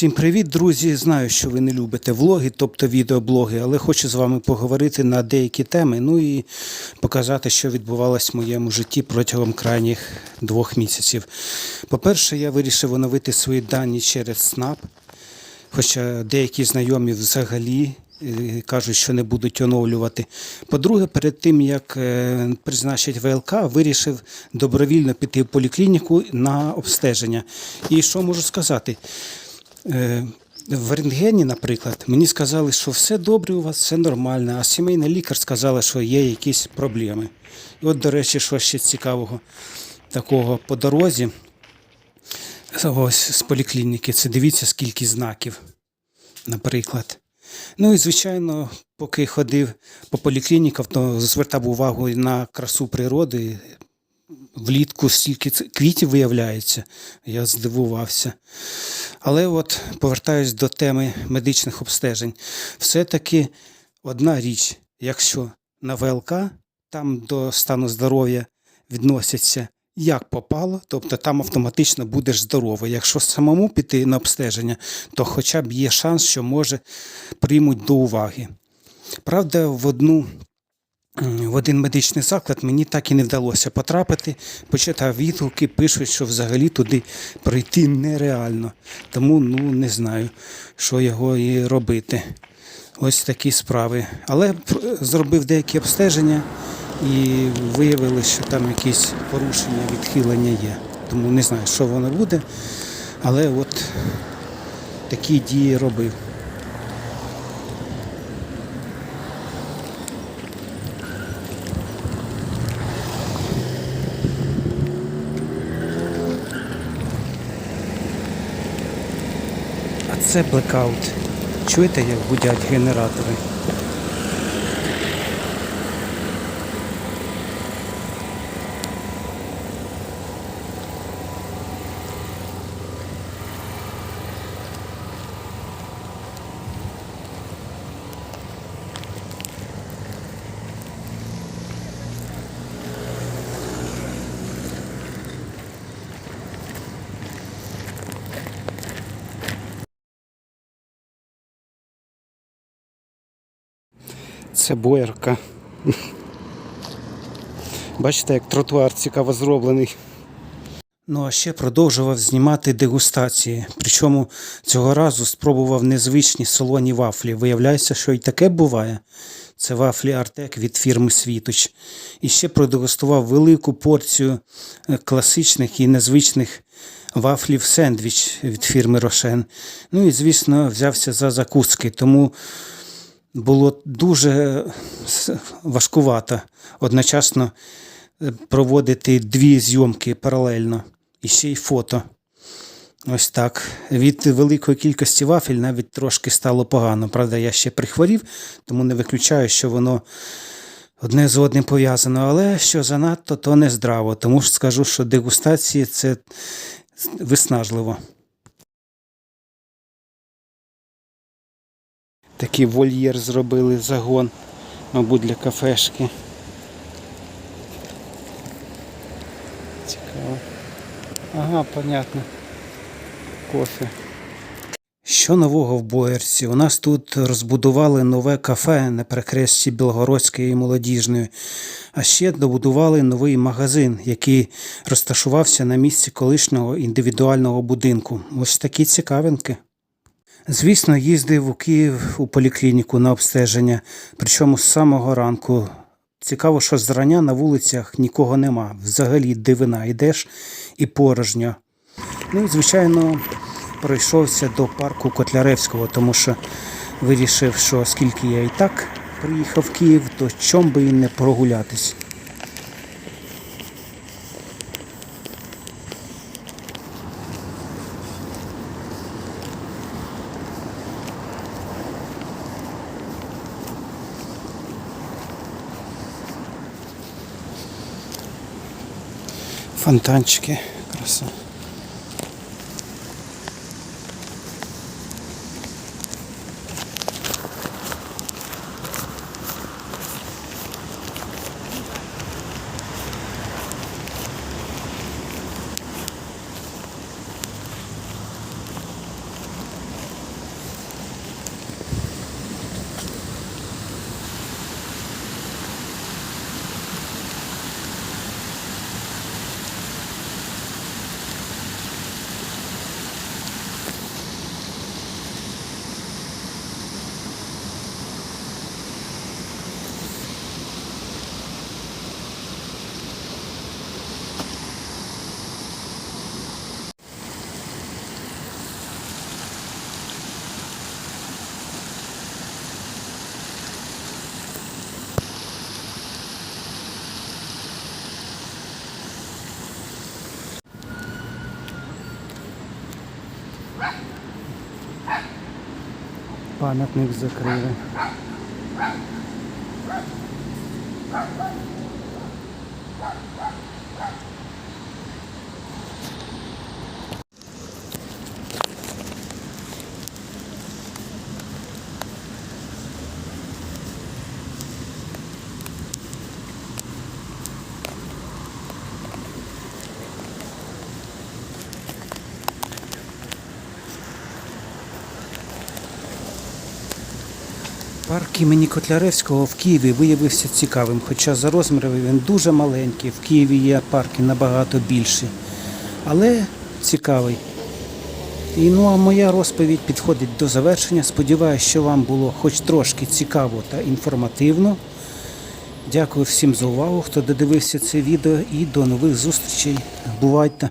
Всім привіт, друзі! Знаю, що ви не любите влоги, тобто відеоблоги, але хочу з вами поговорити на деякі теми, ну і показати, що відбувалось в моєму житті протягом крайніх двох місяців. По-перше, я вирішив оновити свої дані через СНАП, хоча деякі знайомі взагалі е, кажуть, що не будуть оновлювати. По-друге, перед тим як е, призначить ВЛК, вирішив добровільно піти в поліклініку на обстеження. І що можу сказати? Е, В рентгені, наприклад, мені сказали, що все добре у вас, все нормально, а сімейний лікар сказала, що є якісь проблеми. І от, до речі, що ще цікавого такого по дорозі, ось з поліклініки, це дивіться, скільки знаків, наприклад. Ну і звичайно, поки ходив по поліклініках, то звертав увагу на красу природи. Влітку стільки квітів виявляється, я здивувався. Але от повертаюсь до теми медичних обстежень. Все-таки одна річ, якщо на ВЛК там до стану здоров'я відносяться як попало, тобто там автоматично будеш здоровий. Якщо самому піти на обстеження, то хоча б є шанс, що може приймуть до уваги. Правда, в одну в один медичний заклад мені так і не вдалося потрапити. Почитав відгуки, пишуть, що взагалі туди пройти нереально. Тому ну не знаю, що його і робити. Ось такі справи. Але зробив деякі обстеження і виявили, що там якісь порушення, відхилення є. Тому не знаю, що воно буде. Але от такі дії робив. А це блекаут. Чуєте, як гудять генератори? Це боярка. Бачите, як тротуар цікаво зроблений. Ну, а ще продовжував знімати дегустації. Причому цього разу спробував незвичні солоні вафлі. Виявляється, що і таке буває. Це вафлі Артек від фірми Світоч. І ще продегустував велику порцію е, класичних і незвичних вафлів сендвіч від фірми Рошен. Ну і, звісно, взявся за закуски. Тому було дуже важкувато одночасно е, проводити дві зйомки паралельно і ще й фото. Ось так. Від великої кількості вафель навіть трошки стало погано. Правда, я ще прихворів, тому не виключаю, що воно одне з одним пов'язано. Але що занадто, то не здраво. Тому ж скажу, що дегустації це виснажливо. Такий вольєр зробили загон, мабуть, для кафешки. Цікаво. Ага, понятно. Кофе. Що нового в Боярці? У нас тут розбудували нове кафе на перехресті Білогородської і Молодіжної, а ще добудували новий магазин, який розташувався на місці колишнього індивідуального будинку. Ось такі цікавинки. Звісно, їздив у Київ у поліклініку на обстеження, причому з самого ранку. Цікаво, що зрання на вулицях нікого нема. Взагалі дивина, йдеш і порожньо. Ну і, звичайно, пройшовся до парку Котляревського, тому що вирішив, що оскільки я і так приїхав в Київ, то чом би і не прогулятись. Фонтанчики, краса. Пам'ятник закрили. Парк імені Котляревського в Києві виявився цікавим, хоча за розмірами він дуже маленький. В Києві є парки набагато більші, але цікавий. І ну а моя розповідь підходить до завершення. Сподіваюся, що вам було хоч трошки цікаво та інформативно. Дякую всім за увагу, хто додивився це відео, і до нових зустрічей. Бувайте!